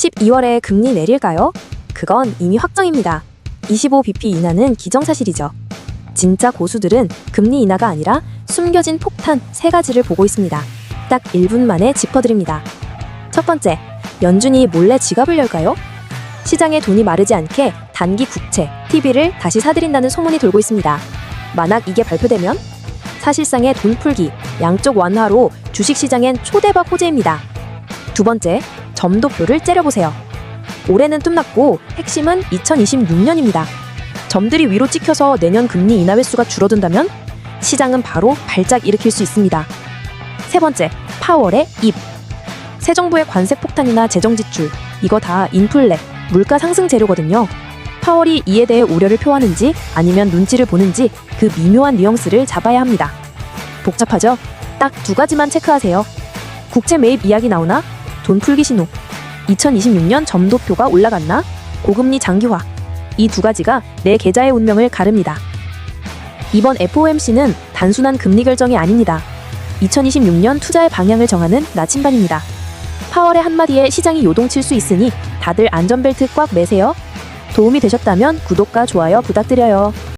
12월에 금리 내릴까요? 그건 이미 확정입니다. 25bp 인하는 기정사실이죠. 진짜 고수들은 금리 인하가 아니라 숨겨진 폭탄 세 가지를 보고 있습니다. 딱 1분 만에 짚어드립니다. 첫 번째, 연준이 몰래 지갑을 열까요? 시장에 돈이 마르지 않게 단기 국채, TV를 다시 사들인다는 소문이 돌고 있습니다. 만약 이게 발표되면 사실상의 돈 풀기, 양쪽 완화로 주식시장엔 초대박 호재입니다. 두 번째, 점도표를 째려보세요. 올해는 뜸났고 핵심은 2026년입니다. 점들이 위로 찍혀서 내년 금리 인하 횟수가 줄어든다면 시장은 바로 발작 일으킬 수 있습니다. 세 번째, 파월의 입. 새 정부의 관세 폭탄이나 재정 지출, 이거 다 인플레, 물가 상승 재료거든요. 파월이 이에 대해 우려를 표하는지 아니면 눈치를 보는지 그 미묘한 뉘앙스를 잡아야 합니다. 복잡하죠? 딱 두 가지만 체크하세요. 국채 매입 이야기 나오나? 돈 풀기 신호. 2026년 점도표가 올라갔나? 고금리 장기화. 이 두 가지가 내 계좌의 운명을 가릅니다. 이번 FOMC는 단순한 금리 결정이 아닙니다. 2026년 투자의 방향을 정하는 나침반입니다. 파월의 한마디에 시장이 요동칠 수 있으니 다들 안전벨트 꽉 매세요. 도움이 되셨다면 구독과 좋아요 부탁드려요.